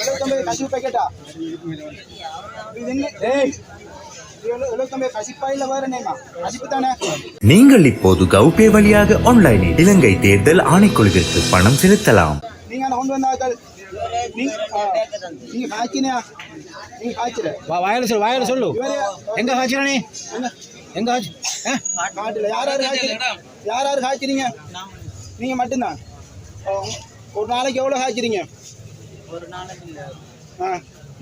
எழுபத்தொம்பது கசிப்பு பேக்கெட்டா இது என்ன நீங்கள் இப்போது கௌபே வழியாக ஆன்லைனில் இலங்கை தேர்தல் ஆணைக்குழுவிற்கு பணம் செலுத்தலாம். வாயில சொல்லு எங்க காய்ச்சல நீ? எங்க? காய்ச்சி? காட்டுல. யார் யார் யார் யார் காய்ச்சிறீங்க நீங்க மட்டும்தான். ஒரு நாளைக்கு எவ்வளோ காய்ச்சிறீங்க ஒரு நாளைக்கு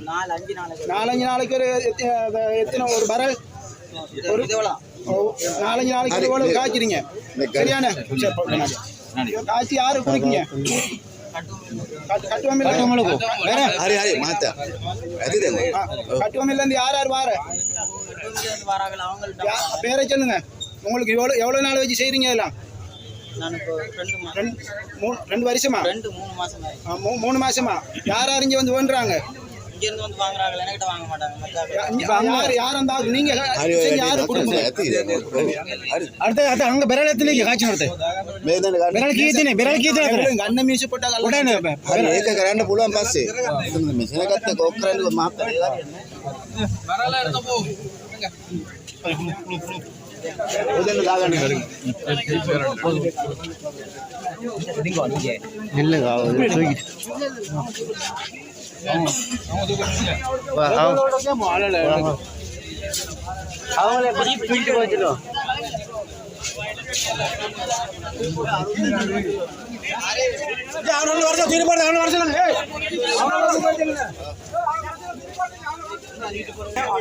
நாலு அஞ்சு நாளைக்கு நாலஞ்சு நாளைக்கு ஒரு எத்தனை ஒரு பரல். ஒரு நாலஞ்சு நாளைக்கு எவ்வளவு காய்ச்சிருங்க சரியான காய்ச்சி யாரு குடிக்கீங்க? கட்டுவமில்லேருந்து யார் யார் வார? பேரை சொல்லுங்க. உங்களுக்கு எவ்வளோ எவ்வளோ நாள் வச்சு செய்கிறீங்க எல்லாம் நான் இப்போ ரெண்டு மாசம் ரெண்டு மூணு ரெண்டு வருஷமா ரெண்டு மூணு மாசம் ஆயிடுச்சு ஆ, மூ- மூணு மாசமா யார் யார் இங்க வந்து வேண்டுறாங்க இங்க இருந்து வந்து வாங்குறாங்க என்கிட்ட வாங்க மாட்டாங்க மச்சாங்க யார் யார் அந்த ஆள்? நீங்க හරි செஞ்சு யாரு குடும்பம் ඇති හරි அடுத்து அடுத்து அங்க பெரல் எத்தனை காய்ச்சி வருது මේ දෙන්න ගන්න பெரல் கீத்தினே பெரல் கீத்தினே இங்க அண்ணன் மீசு போட்டாங்க உடனே හරි ඒක කරන්න පුළුවන් පස්සේ මෙසන ගත්ත කොක් இல்லை அவங்களே தூக்கிட்டு போயிடுவோம்